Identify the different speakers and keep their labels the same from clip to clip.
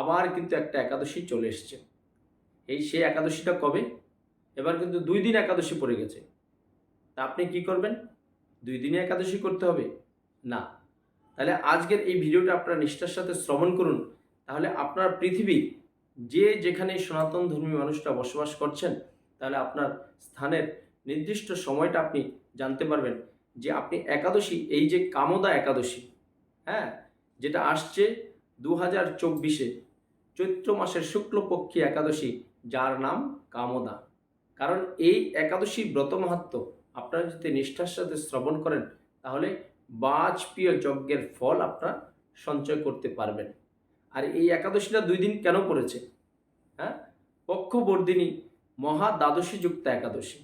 Speaker 1: আবার কিন্তু একটা একাদশী চলে এসছে এই সেই একাদশীটা কবে এবার কিন্তু দুই দিন একাদশী পড়ে গেছে তা আপনি কি করবেন দুই দিনে একাদশী করতে হবে না তাহলে আজকের এই ভিডিওটা আপনার নিষ্ঠার সাথে শ্রবণ করুন তাহলে আপনার পৃথিবী যে যেখানে সনাতন ধর্মী মানুষটা বসবাস করছেন তাহলে আপনার স্থানের নির্দিষ্ট সময়টা আপনি জানতে পারবেন যে আপনি একাদশী এই যে কামদা একাদশী হ্যাঁ যেটা আসছে দু হাজার চব্বিশে চৈত্র মাসের শুক্লপক্ষী একাদশী যার নাম কামদা কারণ এই একাদশী ব্রত মাহাত্ম আপনারা যদি নিষ্ঠার সাথে শ্রবণ করেন তাহলে বাজপ্রিয় যজ্ঞের ফল আপনারা সঞ্চয় করতে পারবেন আর এই একাদশীটা দুই দিন কেন পড়েছে হ্যাঁ পক্ষবর্ধিনী মহা যুক্ত একাদশী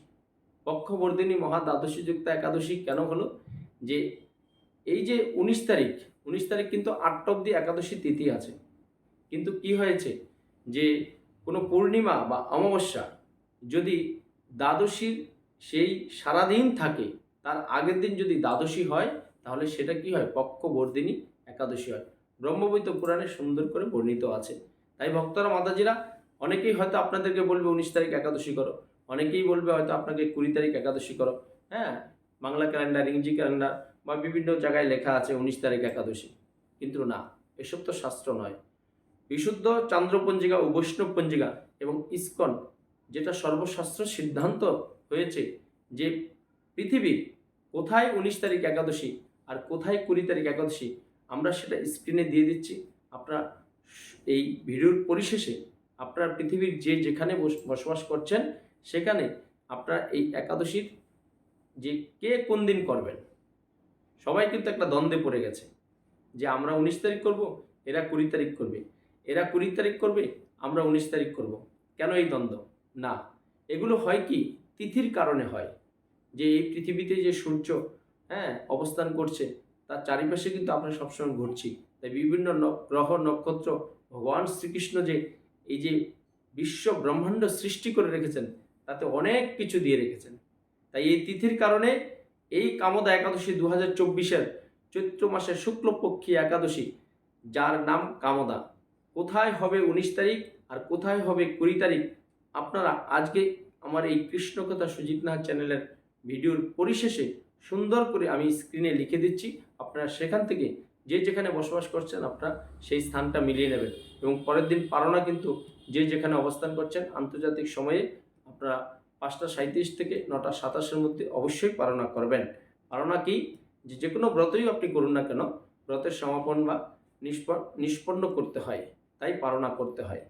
Speaker 1: পক্ষবর্ধিনী মহা যুক্ত একাদশী কেন হলো যে এই যে উনিশ তারিখ উনিশ তারিখ কিন্তু আটটা অব্দি একাদশী তিথি আছে কিন্তু কি হয়েছে যে কোনো পূর্ণিমা বা অমাবস্যা যদি দ্বাদশীর সেই সারাদিন থাকে তার আগের দিন যদি দ্বাদশী হয় তাহলে সেটা কি হয় পক্ষবর্ধিনী একাদশী হয় ব্রহ্মবৈত পুরাণে সুন্দর করে বর্ণিত আছে তাই ভক্তরা মাতাজিরা অনেকেই হয়তো আপনাদেরকে বলবে উনিশ তারিখ একাদশী করো অনেকেই বলবে হয়তো আপনাকে কুড়ি তারিখ একাদশী করো হ্যাঁ বাংলা ক্যালেন্ডার ইংরেজি ক্যালেন্ডার বা বিভিন্ন জায়গায় লেখা আছে উনিশ তারিখ একাদশী কিন্তু না এসব তো শাস্ত্র নয় বিশুদ্ধ চান্দ্রপঞ্জিকা ও বৈষ্ণব পঞ্জিকা এবং ইস্কন যেটা সর্বশাস্ত্র সিদ্ধান্ত হয়েছে যে পৃথিবী কোথায় উনিশ তারিখ একাদশী আর কোথায় কুড়ি তারিখ একাদশী আমরা সেটা স্ক্রিনে দিয়ে দিচ্ছি আপনার এই ভিডিওর পরিশেষে আপনার পৃথিবীর যে যেখানে বসবাস করছেন সেখানে আপনার এই একাদশীর যে কে কোন দিন করবেন সবাই কিন্তু একটা দ্বন্দ্বে পড়ে গেছে যে আমরা উনিশ তারিখ করব এরা কুড়ি তারিখ করবে এরা কুড়ি তারিখ করবে আমরা উনিশ তারিখ করব কেন এই দ্বন্দ্ব না এগুলো হয় কি তিথির কারণে হয় যে এই পৃথিবীতে যে সূর্য হ্যাঁ অবস্থান করছে তার চারিপাশে কিন্তু আমরা সবসময় ঘুরছি তাই বিভিন্ন গ্রহ নক্ষত্র ভগবান শ্রীকৃষ্ণ যে এই যে বিশ্ব ব্রহ্মাণ্ড সৃষ্টি করে রেখেছেন তাতে অনেক কিছু দিয়ে রেখেছেন তাই এই তিথির কারণে এই কামদা একাদশী দু হাজার চব্বিশের চৈত্র মাসের শুক্লপক্ষী একাদশী যার নাম কামদা কোথায় হবে উনিশ তারিখ আর কোথায় হবে কুড়ি তারিখ আপনারা আজকে আমার এই কৃষ্ণকথা সুজিত নাহ চ্যানেলের ভিডিওর পরিশেষে সুন্দর করে আমি স্ক্রিনে লিখে দিচ্ছি আপনারা সেখান থেকে যে যেখানে বসবাস করছেন আপনারা সেই স্থানটা মিলিয়ে নেবেন এবং পরের দিন পারো না কিন্তু যে যেখানে অবস্থান করছেন আন্তর্জাতিক সময়ে আপনারা পাঁচটা সাঁত্রিশ থেকে নটা সাতাশের মধ্যে অবশ্যই পারণা করবেন পারণা কি যে যে কোনো ব্রতই আপনি করুন না কেন ব্রতের সমাপন বা নিষ্পন্ন করতে হয় তাই পারণা করতে হয়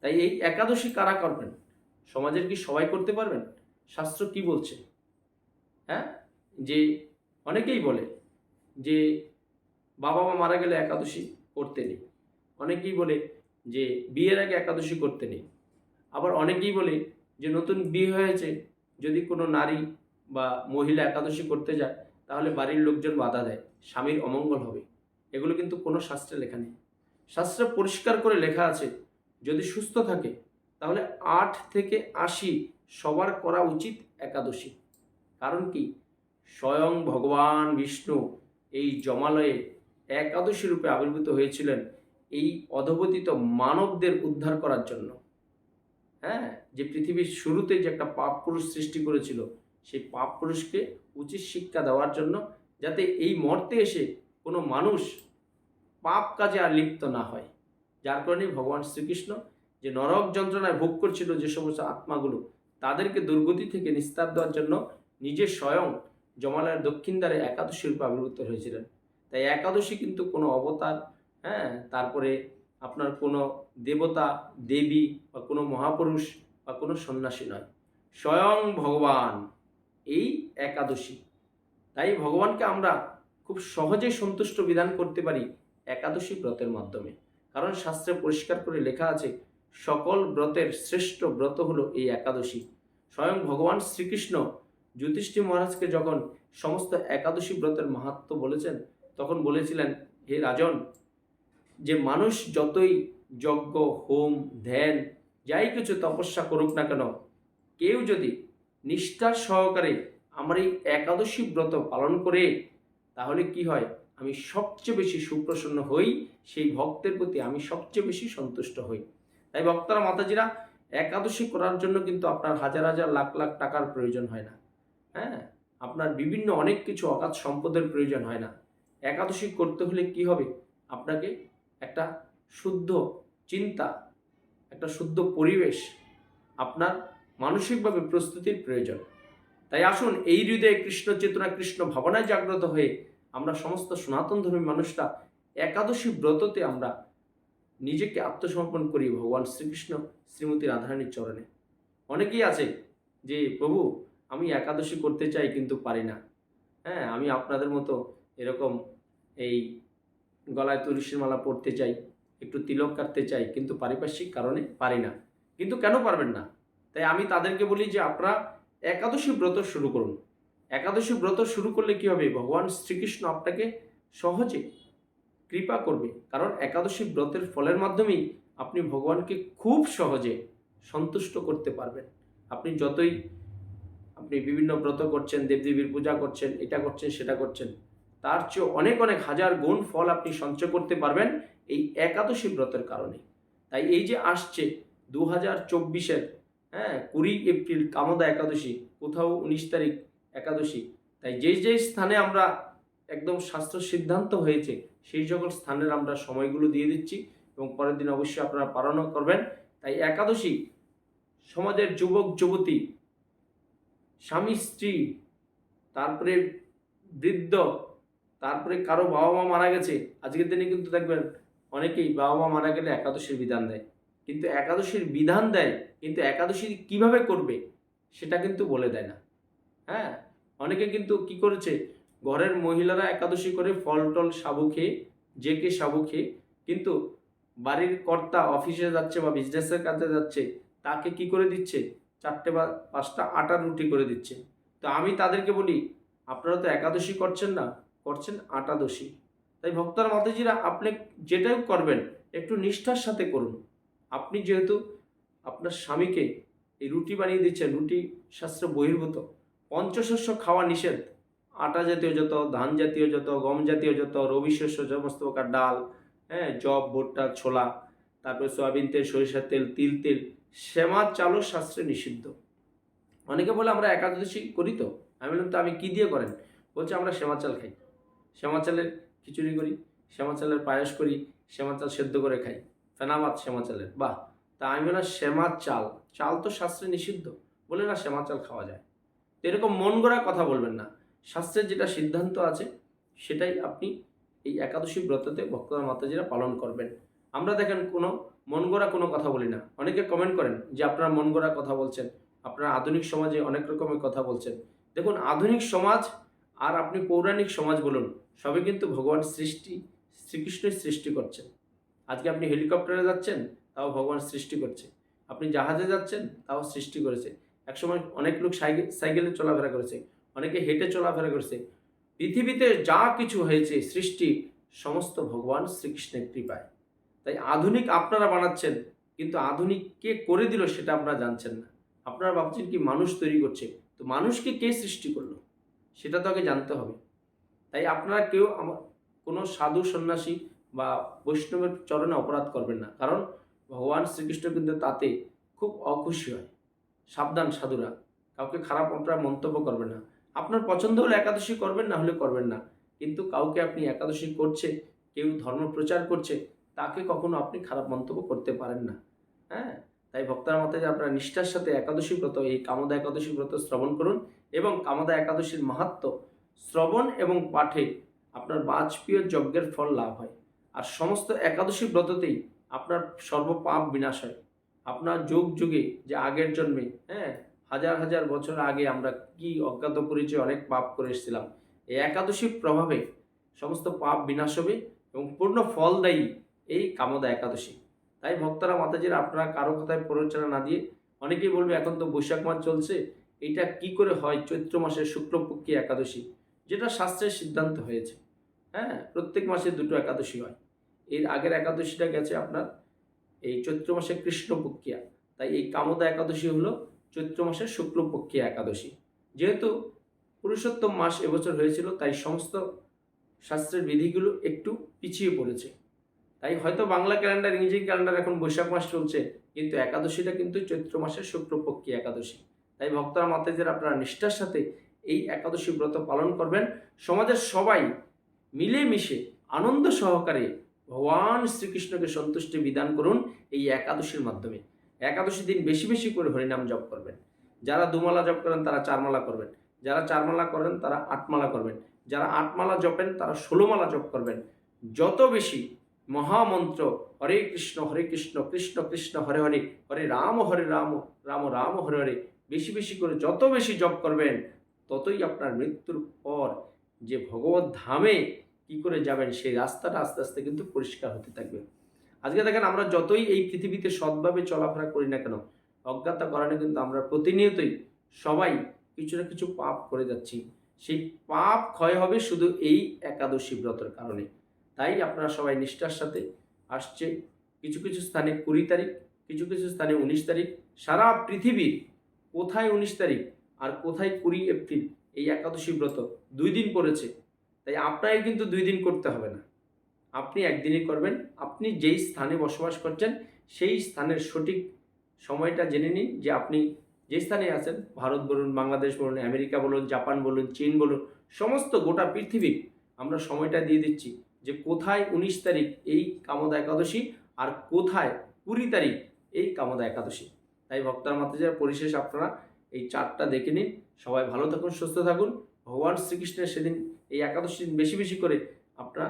Speaker 1: তাই এই একাদশী কারা করবেন সমাজের কি সবাই করতে পারবেন শাস্ত্র কি বলছে হ্যাঁ যে অনেকেই বলে যে বাবা মা মারা গেলে একাদশী করতে নেই অনেকেই বলে যে বিয়ের আগে একাদশী করতে নেই আবার অনেকেই বলে যে নতুন বিয়ে হয়েছে যদি কোনো নারী বা মহিলা একাদশী করতে যায় তাহলে বাড়ির লোকজন বাধা দেয় স্বামীর অমঙ্গল হবে এগুলো কিন্তু কোনো শাস্ত্রে লেখা নেই শাস্ত্রে পরিষ্কার করে লেখা আছে যদি সুস্থ থাকে তাহলে আট থেকে আশি সবার করা উচিত একাদশী কারণ কি স্বয়ং ভগবান বিষ্ণু এই জমালয়ে একাদশী রূপে আবির্ভূত হয়েছিলেন এই অধবতিত মানবদের উদ্ধার করার জন্য হ্যাঁ যে পৃথিবীর শুরুতে যে একটা পাপ পুরুষ সৃষ্টি করেছিল সেই পাপ পুরুষকে উচিত শিক্ষা দেওয়ার জন্য যাতে এই মর্তে এসে কোনো মানুষ পাপ কাজে আর লিপ্ত না হয় যার কারণে ভগবান শ্রীকৃষ্ণ যে নরক যন্ত্রণায় ভোগ করছিল যে সমস্ত আত্মাগুলো তাদেরকে দুর্গতি থেকে নিস্তার দেওয়ার জন্য নিজে স্বয়ং জমালয়ের দক্ষিণ দ্বারে একাদশী রূপে আবির্ভূত হয়েছিলেন তাই একাদশী কিন্তু কোনো অবতার হ্যাঁ তারপরে আপনার কোনো দেবতা দেবী বা কোনো মহাপুরুষ বা কোনো সন্ন্যাসী নয় স্বয়ং ভগবান এই একাদশী তাই ভগবানকে আমরা খুব সহজে সন্তুষ্ট বিধান করতে পারি একাদশী ব্রতের মাধ্যমে কারণ শাস্ত্রে পরিষ্কার করে লেখা আছে সকল ব্রতের শ্রেষ্ঠ ব্রত হলো এই একাদশী স্বয়ং ভগবান শ্রীকৃষ্ণ জ্যোতিষ্ঠি মহারাজকে যখন সমস্ত একাদশী ব্রতের মাহাত্ম বলেছেন তখন বলেছিলেন হে রাজন যে মানুষ যতই যজ্ঞ হোম ধ্যান যাই কিছু তপস্যা করুক না কেন কেউ যদি নিষ্ঠার সহকারে আমার এই একাদশী ব্রত পালন করে তাহলে কি হয় আমি সবচেয়ে বেশি সুপ্রসন্ন হই সেই ভক্তের প্রতি আমি সবচেয়ে বেশি সন্তুষ্ট হই তাই ভক্তরা মাতাজিরা একাদশী করার জন্য কিন্তু আপনার হাজার হাজার লাখ লাখ টাকার প্রয়োজন হয় না হ্যাঁ আপনার বিভিন্ন অনেক কিছু অগাধ সম্পদের প্রয়োজন হয় না একাদশী করতে হলে কি হবে আপনাকে একটা শুদ্ধ চিন্তা একটা শুদ্ধ পরিবেশ আপনার মানসিকভাবে প্রস্তুতির প্রয়োজন তাই আসুন এই হৃদয়ে কৃষ্ণ চেতনা কৃষ্ণ ভাবনায় জাগ্রত হয়ে আমরা সমস্ত সনাতন ধর্মী মানুষরা একাদশী ব্রততে আমরা নিজেকে আত্মসমর্পণ করি ভগবান শ্রীকৃষ্ণ শ্রীমতী রাধারানীর চরণে অনেকেই আছে যে প্রভু আমি একাদশী করতে চাই কিন্তু পারি না হ্যাঁ আমি আপনাদের মতো এরকম এই গলায় তুলসীর মালা পড়তে চাই একটু তিলক কাটতে চাই কিন্তু পারিপার্শ্বিক কারণে পারি না কিন্তু কেন পারবেন না তাই আমি তাদেরকে বলি যে আপনারা একাদশী ব্রত শুরু করুন একাদশী ব্রত শুরু করলে কি হবে ভগবান শ্রীকৃষ্ণ আপনাকে সহজে কৃপা করবে কারণ একাদশী ব্রতের ফলের মাধ্যমেই আপনি ভগবানকে খুব সহজে সন্তুষ্ট করতে পারবেন আপনি যতই আপনি বিভিন্ন ব্রত করছেন দেবদেবীর পূজা করছেন এটা করছেন সেটা করছেন তার চেয়ে অনেক অনেক হাজার গুণ ফল আপনি সঞ্চয় করতে পারবেন এই একাদশী ব্রতের কারণে তাই এই যে আসছে দু হাজার চব্বিশের হ্যাঁ কুড়ি এপ্রিল কামদা একাদশী কোথাও উনিশ তারিখ একাদশী তাই যে যে স্থানে আমরা একদম স্বাস্থ্য সিদ্ধান্ত হয়েছে সেই সকল স্থানের আমরা সময়গুলো দিয়ে দিচ্ছি এবং পরের দিন অবশ্যই আপনারা পালনও করবেন তাই একাদশী সমাজের যুবক যুবতী স্বামী স্ত্রী তারপরে বৃদ্ধ তারপরে কারো বাবা মা মারা গেছে আজকের দিনে কিন্তু দেখবেন অনেকেই বাবা মা মারা গেলে একাদশীর বিধান দেয় কিন্তু একাদশীর বিধান দেয় কিন্তু একাদশী কিভাবে করবে সেটা কিন্তু বলে দেয় না হ্যাঁ অনেকে কিন্তু কি করেছে ঘরের মহিলারা একাদশী করে ফল টল সাবু খেয়ে যে কে সাবু খেয়ে কিন্তু বাড়ির কর্তা অফিসে যাচ্ছে বা বিজনেসের কাজে যাচ্ছে তাকে কি করে দিচ্ছে চারটে বা পাঁচটা আটার রুটি করে দিচ্ছে তো আমি তাদেরকে বলি আপনারা তো একাদশী করছেন না করছেন আটাদশী তাই ভক্তার মাতাজিরা আপনি যেটাই করবেন একটু নিষ্ঠার সাথে করুন আপনি যেহেতু আপনার স্বামীকে এই রুটি বানিয়ে দিচ্ছেন রুটি শাস্ত্র বহির্ভূত পঞ্চশস্য খাওয়া নিষেধ আটা জাতীয় যত ধান জাতীয় যত গম জাতীয় যত রবি শস্য সমস্ত প্রকার ডাল হ্যাঁ জব ভুট্টা ছোলা তারপরে সয়াবিন তেল সরিষার তেল তিল তেল শ্যামা চালু শাস্ত্রে নিষিদ্ধ অনেকে বলে আমরা একাদশী করি তো আমি বললাম তো আমি কী দিয়ে করেন বলছে আমরা শ্যামা চাল খাই শ্যামা চালের খিচুড়ি করি শ্যামা চালের পায়েস করি শ্যামা চাল সেদ্ধ করে খাই ফেনামাত শ্যামা চালের বাহ তা আমি না শ্যামা চাল চাল তো শাস্ত্রে নিষিদ্ধ বলে না শ্যামা চাল খাওয়া যায় তো এরকম মন গড়া কথা বলবেন না শাস্ত্রের যেটা সিদ্ধান্ত আছে সেটাই আপনি এই একাদশী ব্রততে ভক্তরা মাতাজিরা পালন করবেন আমরা দেখেন কোনো মন গড়া কোনো কথা বলি না অনেকে কমেন্ট করেন যে আপনারা মন গড়া কথা বলছেন আপনারা আধুনিক সমাজে অনেক রকমের কথা বলছেন দেখুন আধুনিক সমাজ আর আপনি পৌরাণিক সমাজ বলুন সবে কিন্তু ভগবান সৃষ্টি শ্রীকৃষ্ণই সৃষ্টি করছেন আজকে আপনি হেলিকপ্টারে যাচ্ছেন তাও ভগবান সৃষ্টি করছে আপনি জাহাজে যাচ্ছেন তাও সৃষ্টি করেছে একসময় অনেক লোক সাইকেল সাইকেলে চলাফেরা করেছে অনেকে হেঁটে চলাফেরা করেছে পৃথিবীতে যা কিছু হয়েছে সৃষ্টি সমস্ত ভগবান শ্রীকৃষ্ণের কৃপায় তাই আধুনিক আপনারা বানাচ্ছেন কিন্তু আধুনিক কে করে দিল সেটা আপনারা জানছেন না আপনারা ভাবছেন কি মানুষ তৈরি করছে তো মানুষকে কে সৃষ্টি করলো সেটা তো আগে জানতে হবে তাই আপনারা কেউ আমার কোনো সাধু সন্ন্যাসী বা বৈষ্ণবের চরণে অপরাধ করবেন না কারণ ভগবান শ্রীকৃষ্ণ কিন্তু তাতে খুব অখুশি হয় সাবধান সাধুরা কাউকে খারাপ আপনারা মন্তব্য করবেন না আপনার পছন্দ হলে একাদশী করবেন না হলে করবেন না কিন্তু কাউকে আপনি একাদশী করছে কেউ ধর্ম প্রচার করছে তাকে কখনো আপনি খারাপ মন্তব্য করতে পারেন না হ্যাঁ তাই ভক্তার মতে যে আপনারা নিষ্ঠার সাথে একাদশী ব্রত এই কামদা একাদশী ব্রত শ্রবণ করুন এবং কামাদা একাদশীর মাহাত্ম শ্রবণ এবং পাঠে আপনার বাজপেয় যজ্ঞের ফল লাভ হয় আর সমস্ত একাদশী ব্রততেই আপনার সর্বপাপ বিনাশ হয় আপনার যুগ যুগে যে আগের জন্মে হ্যাঁ হাজার হাজার বছর আগে আমরা কি অজ্ঞাত পরিচয় অনেক পাপ করে এসেছিলাম এই একাদশীর প্রভাবে সমস্ত পাপ বিনাশ হবে এবং পূর্ণ ফলদায়ী এই কামদা একাদশী তাই ভক্তরা মাতাজির আপনারা কারো কথায় প্ররোচনা না দিয়ে অনেকেই বলবে এখন তো বৈশাখ মাস চলছে এটা কি করে হয় চৈত্র মাসের শুক্লপক্ষী একাদশী যেটা শাস্ত্রের সিদ্ধান্ত হয়েছে হ্যাঁ প্রত্যেক মাসে দুটো একাদশী হয় এর আগের একাদশীটা গেছে আপনার এই চৈত্র মাসে কৃষ্ণপক্ষিয়া তাই এই কামদা একাদশী হলো চৈত্র মাসের শুক্লপক্ষিয়া একাদশী যেহেতু পুরুষোত্তম মাস এবছর হয়েছিল তাই সমস্ত শাস্ত্রের বিধিগুলো একটু পিছিয়ে পড়েছে তাই হয়তো বাংলা ক্যালেন্ডার ইংরেজি ক্যালেন্ডার এখন বৈশাখ মাস চলছে কিন্তু একাদশীটা কিন্তু চৈত্র মাসের শুক্লপক্ষী একাদশী তাই ভক্তরা মাতাজির আপনারা নিষ্ঠার সাথে এই একাদশী ব্রত পালন করবেন সমাজের সবাই মিলেমিশে আনন্দ সহকারে ভগবান শ্রীকৃষ্ণকে সন্তুষ্টি বিধান করুন এই একাদশীর মাধ্যমে একাদশী দিন বেশি বেশি করে হরিনাম জপ করবেন যারা দুমালা জপ করেন তারা চারমালা করবেন যারা চারমালা করেন তারা আটমালা করবেন যারা আটমালা জপেন তারা ষোলোমালা জপ করবেন যত বেশি মহামন্ত্র হরে কৃষ্ণ হরে কৃষ্ণ কৃষ্ণ কৃষ্ণ হরে হরে হরে রাম হরে রাম রাম রাম হরে হরে বেশি বেশি করে যত বেশি জপ করবেন ততই আপনার মৃত্যুর পর যে ভগবত ধামে কী করে যাবেন সেই রাস্তাটা আস্তে আস্তে কিন্তু পরিষ্কার হতে থাকবে আজকে দেখেন আমরা যতই এই পৃথিবীতে সৎভাবে চলাফেরা করি না কেন অজ্ঞাতা কারণে কিন্তু আমরা প্রতিনিয়তই সবাই কিছু না কিছু পাপ করে যাচ্ছি সেই পাপ ক্ষয় হবে শুধু এই একাদশী ব্রতের কারণে তাই আপনারা সবাই নিষ্ঠার সাথে আসছে কিছু কিছু স্থানে কুড়ি তারিখ কিছু কিছু স্থানে উনিশ তারিখ সারা পৃথিবীর কোথায় উনিশ তারিখ আর কোথায় কুড়ি এপ্রিল এই একাদশী ব্রত দুই দিন পড়েছে তাই আপনাকে কিন্তু দুই দিন করতে হবে না আপনি একদিনই করবেন আপনি যেই স্থানে বসবাস করছেন সেই স্থানের সঠিক সময়টা জেনে নিন যে আপনি যে স্থানে আছেন ভারত বলুন বাংলাদেশ বলুন আমেরিকা বলুন জাপান বলুন চীন বলুন সমস্ত গোটা পৃথিবী আমরা সময়টা দিয়ে দিচ্ছি যে কোথায় উনিশ তারিখ এই কামদা একাদশী আর কোথায় কুড়ি তারিখ এই কামদা একাদশী তাই ভক্তার মাতাজির পরিশেষ আপনারা এই চারটা দেখে নিন সবাই ভালো থাকুন সুস্থ থাকুন ভগবান শ্রীকৃষ্ণের সেদিন এই একাদশী দিন বেশি বেশি করে আপনারা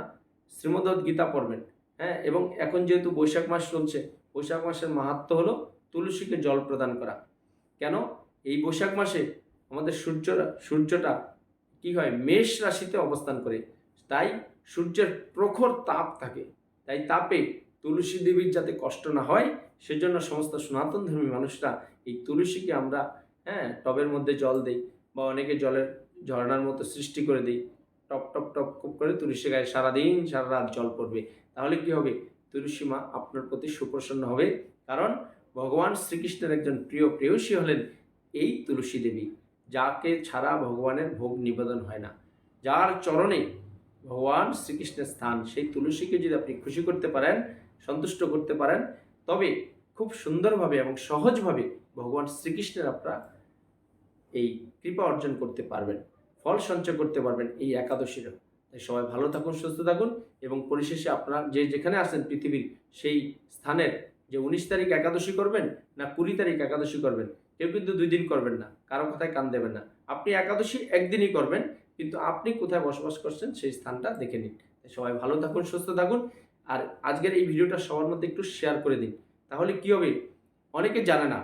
Speaker 1: শ্রীমদ্ভগত গীতা পড়বেন হ্যাঁ এবং এখন যেহেতু বৈশাখ মাস চলছে বৈশাখ মাসের মাহাত্ম হলো তুলসীকে জল প্রদান করা কেন এই বৈশাখ মাসে আমাদের সূর্য সূর্যটা কি হয় মেষ রাশিতে অবস্থান করে তাই সূর্যের প্রখর তাপ থাকে তাই তাপে তুলসী দেবীর যাতে কষ্ট না হয় সেজন্য সমস্ত সনাতন ধর্মী মানুষরা এই তুলসীকে আমরা হ্যাঁ টবের মধ্যে জল দিই বা অনেকে জলের ঝর্ণার মতো সৃষ্টি করে দিই টপ টপ টপ খুব করে তুলসী গায়ে সারাদিন সারা রাত জল পড়বে তাহলে কি হবে তুলসী মা আপনার প্রতি সুপ্রসন্ন হবে কারণ ভগবান শ্রীকৃষ্ণের একজন প্রিয় প্রেয়সী হলেন এই তুলসী দেবী যাকে ছাড়া ভগবানের ভোগ নিবেদন হয় না যার চরণে ভগবান শ্রীকৃষ্ণের স্থান সেই তুলসীকে যদি আপনি খুশি করতে পারেন সন্তুষ্ট করতে পারেন তবে খুব সুন্দরভাবে এবং সহজভাবে ভগবান শ্রীকৃষ্ণের আপনারা এই কৃপা অর্জন করতে পারবেন ফল সঞ্চয় করতে পারবেন এই একাদশীর তাই সবাই ভালো থাকুন সুস্থ থাকুন এবং পরিশেষে আপনারা যে যেখানে আছেন পৃথিবীর সেই স্থানের যে উনিশ তারিখ একাদশী করবেন না কুড়ি তারিখ একাদশী করবেন কেউ কিন্তু দুই দিন করবেন না কারো কথায় কান দেবেন না আপনি একাদশী একদিনই করবেন কিন্তু আপনি কোথায় বসবাস করছেন সেই স্থানটা দেখে নিন সবাই ভালো থাকুন সুস্থ থাকুন আর আজকের এই ভিডিওটা সবার মধ্যে একটু শেয়ার করে দিন তাহলে কী হবে অনেকে জানে না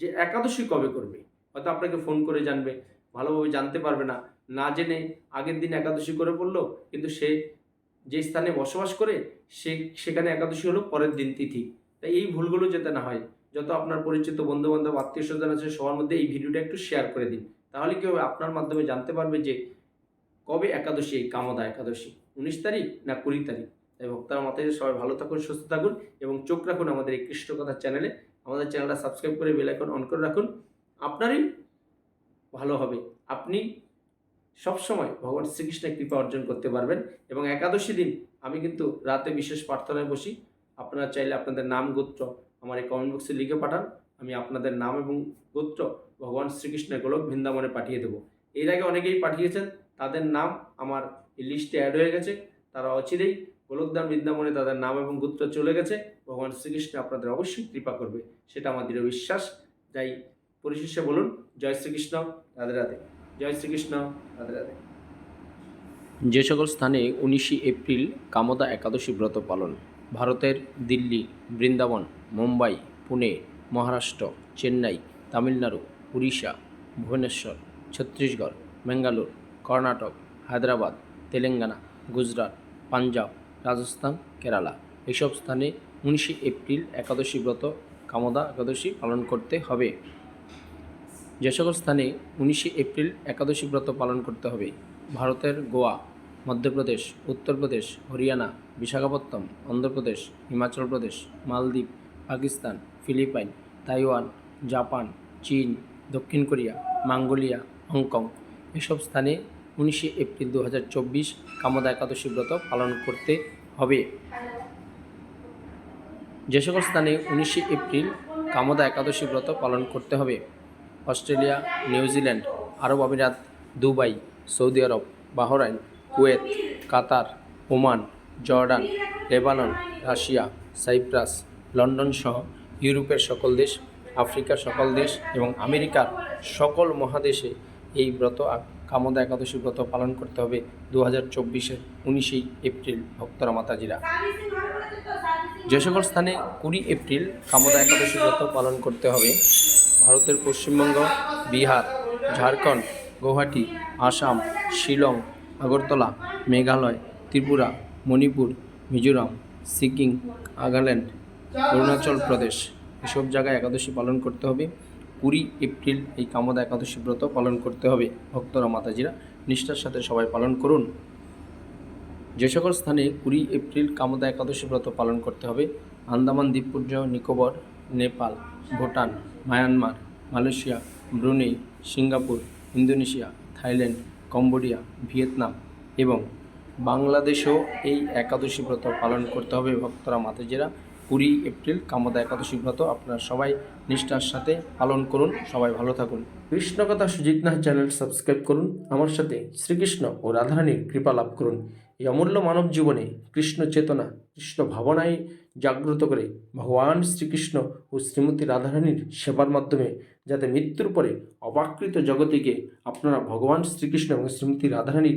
Speaker 1: যে একাদশী কবে করবে হয়তো আপনাকে ফোন করে জানবে ভালোভাবে জানতে পারবে না না জেনে আগের দিন একাদশী করে পড়লো কিন্তু সে যে স্থানে বসবাস করে সে সেখানে একাদশী হলো পরের দিন তিথি তাই এই ভুলগুলো যেতে না হয় যত আপনার পরিচিত বন্ধুবান্ধব আত্মীয় স্বজন আছে সবার মধ্যে এই ভিডিওটা একটু শেয়ার করে দিন তাহলে কী হবে আপনার মাধ্যমে জানতে পারবে যে কবে একাদশী এই কামদা একাদশী উনিশ তারিখ না কুড়ি তারিখ তাই ভক্তার মাথায় সবাই ভালো থাকুন সুস্থ থাকুন এবং চোখ রাখুন আমাদের এই কৃষ্ণকথা চ্যানেলে আমাদের চ্যানেলটা সাবস্ক্রাইব করে বেলাইকন অন করে রাখুন আপনারই ভালো হবে আপনি সবসময় ভগবান শ্রীকৃষ্ণের কৃপা অর্জন করতে পারবেন এবং একাদশী দিন আমি কিন্তু রাতে বিশেষ প্রার্থনায় বসি আপনারা চাইলে আপনাদের নাম গোত্র আমার এই কমেন্ট বক্সে লিখে পাঠান আমি আপনাদের নাম এবং গোত্র ভগবান শ্রীকৃষ্ণের গোলক বৃন্দাবনে পাঠিয়ে দেবো এর আগে অনেকেই পাঠিয়েছেন তাদের নাম আমার লিস্টে অ্যাড হয়ে গেছে তারা অচিরেই গোলকদান বৃন্দাবনে তাদের নাম এবং গোত্র চলে গেছে ভগবান শ্রীকৃষ্ণ আপনাদের অবশ্যই কৃপা করবে সেটা আমার দৃঢ় বিশ্বাস যাই পরিশেষে বলুন জয় শ্রীকৃষ্ণ রাধে রাধে জয় শ্রীকৃষ্ণ রাধে রাধে
Speaker 2: যে সকল স্থানে উনিশে এপ্রিল কামদা একাদশী ব্রত পালন ভারতের দিল্লি বৃন্দাবন মুম্বাই পুনে মহারাষ্ট্র চেন্নাই তামিলনাড়ু উড়িষ্যা ভুবনেশ্বর ছত্তিশগড় বেঙ্গালুরু কর্ণাটক হায়দ্রাবাদ তেলেঙ্গানা গুজরাট পাঞ্জাব রাজস্থান কেরালা এসব স্থানে উনিশে এপ্রিল একাদশী ব্রত কামদা একাদশী পালন করতে হবে যে সকল স্থানে উনিশে এপ্রিল একাদশী ব্রত পালন করতে হবে ভারতের গোয়া মধ্যপ্রদেশ উত্তরপ্রদেশ হরিয়ানা বিশাখাপত্তম অন্ধ্রপ্রদেশ হিমাচল প্রদেশ মালদ্বীপ পাকিস্তান ফিলিপাইন তাইওয়ান জাপান চীন দক্ষিণ কোরিয়া মঙ্গোলিয়া হংকং এসব স্থানে উনিশে এপ্রিল দু হাজার চব্বিশ কামদা একাদশী ব্রত পালন করতে হবে যে সকল স্থানে উনিশে এপ্রিল কামদা একাদশী ব্রত পালন করতে হবে অস্ট্রেলিয়া নিউজিল্যান্ড আরব আমিরাত দুবাই সৌদি আরব Bahrain Kuwait Qatar Oman Jordan Lebanon Russia Cyprus London সহ ইউরোপের সকল দেশ আফ্রিকার সকল দেশ এবং আমেরিকার সকল মহাদেশে এই ব্রত কামদা একাদশী ব্রত পালন করতে হবে দু হাজার চব্বিশের উনিশেই এপ্রিল ভক্তরা মাতাজিরা যে সকল স্থানে কুড়ি এপ্রিল কামদা একাদশী ব্রত পালন করতে হবে ভারতের পশ্চিমবঙ্গ বিহার ঝাড়খণ্ড গৌহাটি আসাম শিলং আগরতলা মেঘালয় ত্রিপুরা মণিপুর মিজোরাম সিকিম নাগাল্যান্ড অরুণাচল প্রদেশ এসব জায়গায় একাদশী পালন করতে হবে কুড়ি এপ্রিল এই কামদা একাদশী ব্রত পালন করতে হবে ভক্তরা মাতাজিরা নিষ্ঠার সাথে সবাই পালন করুন যে সকল স্থানে কুড়ি এপ্রিল কামদা একাদশী ব্রত পালন করতে হবে আন্দামান দ্বীপপুঞ্জ Nicobar Nepal Bhutan Myanmar Malaysia Brunei Singapore Indonesia Thailand Cambodia Vietnam এবং বাংলাদেশেও এই একাদশী ব্রত পালন করতে হবে ভক্তরা মাতাজিরা কুড়ি এপ্রিল কামদা একাদশী ব্রত আপনারা সবাই নিষ্ঠার সাথে পালন করুন সবাই ভালো থাকুন
Speaker 3: কৃষ্ণকথা সুজিত নাহ চ্যানেল সাবস্ক্রাইব করুন আমার সাথে শ্রীকৃষ্ণ ও রাধারানীর কৃপা লাভ করুন এই অমূল্য মানব জীবনে কৃষ্ণ চেতনা কৃষ্ণ ভাবনায় জাগ্রত করে ভগবান শ্রীকৃষ্ণ ও শ্রীমতী রাধারানীর সেবার মাধ্যমে যাতে মৃত্যুর পরে অবাকৃত জগতিকে আপনারা ভগবান শ্রীকৃষ্ণ এবং শ্রীমতী রাধারানীর